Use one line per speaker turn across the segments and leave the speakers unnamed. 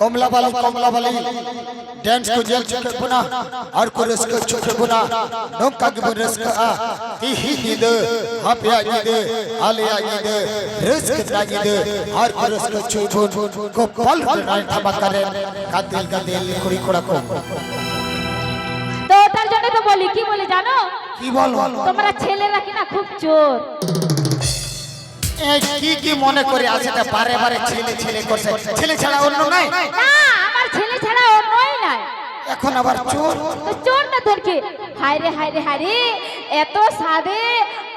কমলা বালি এই বাজার সিরা ইন কমলা বালি ইনমা কমলা বালি ইনমা কমলা বালি এই বাজার সিরা ইন কমলা বালি
कमला वाली कमला वाली डांस को जेल चुके पुना और को रस को चुके पुना नोक का गिब रस का आ ती ही नी दे हाप या नी दे आले या नी दे रस के ता नी दे और को रस को चुके को पल नाई थमा करे का दिल का दिल कुड़ी कुड़ा को
তো ওটার জন্য তো বলি কি বলি জানো
কি বল
তোমরা ছেলেরা কিনা খুব চোর
এই কি কি মনে করে আছে? তা বারে বারে ছেলে ছেলে করছে। ছেলে ছাড়া অন্য নাই?
না আমার ছেলে ছাড়া অন্যই নাই।
এখন আবার চোর?
তো চোর না তোর কি? হায় রে হায় রে হায় রে এত সাদে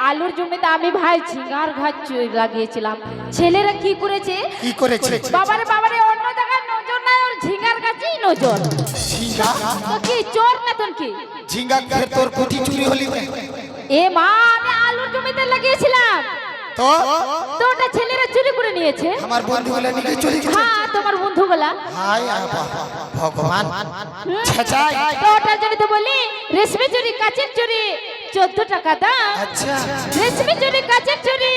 আলুর জমিতে আমি ভাই ঝিঙ্গার ঘাট লাগিয়েছিলাম। ছেলেরা কি করেছে?
কি করেছে?
বাবারে বাবারে অন্য জায়গায় নজর নাই ওর ঝিঙ্গার কাছেই নজর।
ঝিঙ্গা
তো কি চোর না তোর কি?
ঝিঙ্গা তোর কুটি চুরি হলি
এ মা আমি আলুর জমিতে লাগিয়েছিলাম।
তো?
তো ওটা ছেলেরা চুরি করে নিয়েছে।
আমার বন্ধু বলে নিকে চলে
হ্যাঁ তোমার বন্ধুগুলা।
হাই ভগবান। ছেচাই।
তো ওটার জন্য তো বলি রেশমি চুরি কাচের চুরি চোদ্দ টাকা দাম।
আচ্ছা।
রেশমি চুরি কাচের চুরি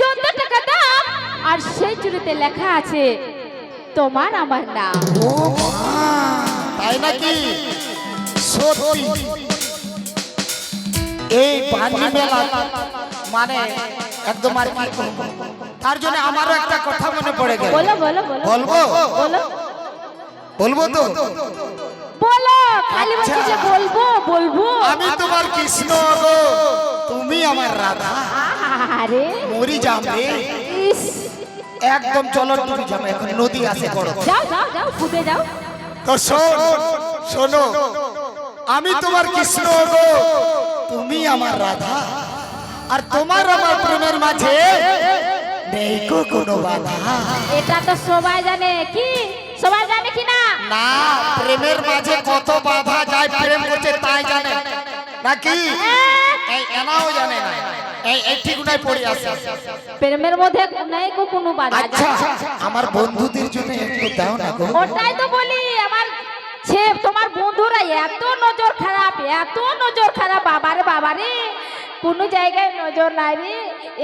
চোদ্দ টাকা দাম। আর সেই চুরিতে লেখা আছে তোমার আমার নাম।
ও তাই নাকি? সত্যি। এই বাণী মেলা মানে একদম আর কি তার জন্য আমারও একটা কথা মনে পড়ে গেল।
বলো বলো বলো।
বলব?
বলো।
বলব তো?
বলো খালি বলছি যে বলব বলব।
আমি তোমার কৃষ্ণ গো তুমি আমার রাধা।
আরে।
মরি
যাবে
একদম চলো তুমি যাব এখন নদী আছে বড়।
যাও যাও যাও ফুটে যাও
তো শোন শোনো আমি তোমার কৃষ্ণ গো তুমি আমার রাধা। আর তোমার আমার প্রেমের মাঝে নেই গো কোনো বাধা।
এটা তো সবাই জানে কি? সবাই জানে কি না?
না প্রেমের মাঝে কত বাধা যায় প্রেম করছে তাই জানে। নাকি? এই এনাও জানে না। এই এই ঠিক নাই পড়ে আছে।
প্রেমের মধ্যে নাই গো কোনো বাধা।
আচ্ছা আমার বন্ধুদের জন্য একটু দাও না গো।
ওটাই তো বলি আমার ছে তোমার বন্ধুরা এত নজর খারাপ এত নজর খারাপ বাবারে বাবারে। কোনো জায়গায় নজর নাই রে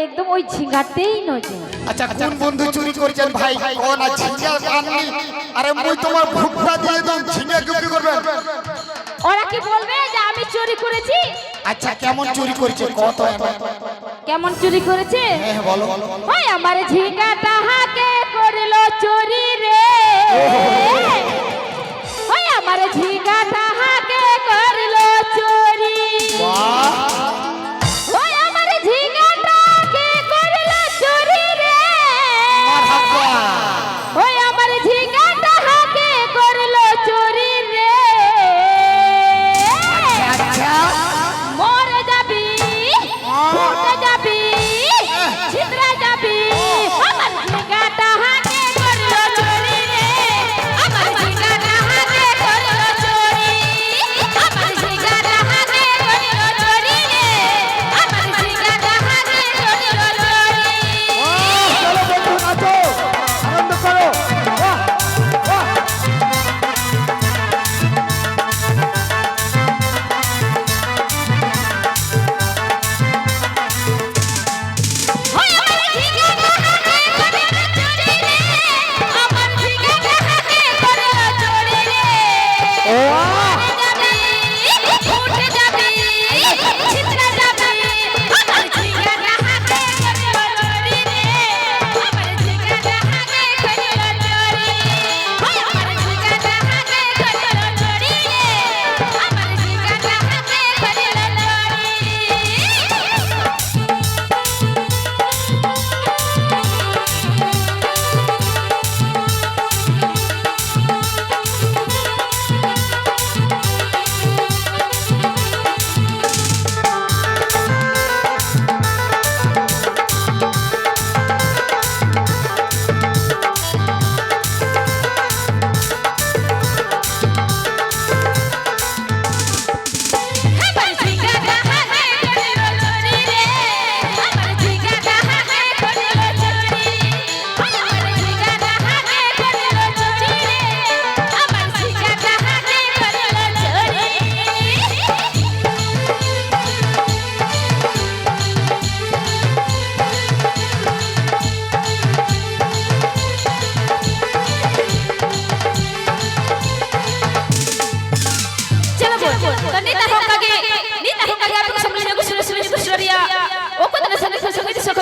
একদম ওই ঝিঙ্গাতেই নজর।
আচ্ছা কোন বন্ধু চুরি করছেন ভাই? কোন ঝিঙ্গা আনলি আরে মুই তোমার ভুট্টা দিয়ে দাম ঝিঙ্গা কি করবেন
ওরা কি বলবে যে আমি চুরি করেছি?
আচ্ছা কেমন চুরি করেছে? কত
কেমন চুরি করেছে?
হ্যাঁ বলো।
ওই আমার ঝিঙ্গা তাহাকে করল চুরি রে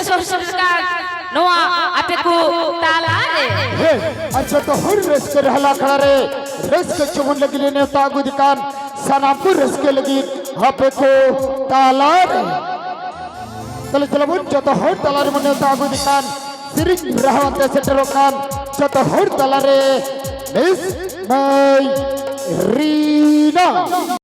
ko sosur ka noa ape ko tala re
हे अच्छा तो हर रेस के रहला खड़ा रे रेस के चुमन लगी लेने तागु दिकान सनापुर रेस के लगी हापे को तालार चलो चलो बुन जतो हर तालार मने तागु दिकान सिरिंग रहवंते सेटरो कान जतो हर तालारे मिस माई रीना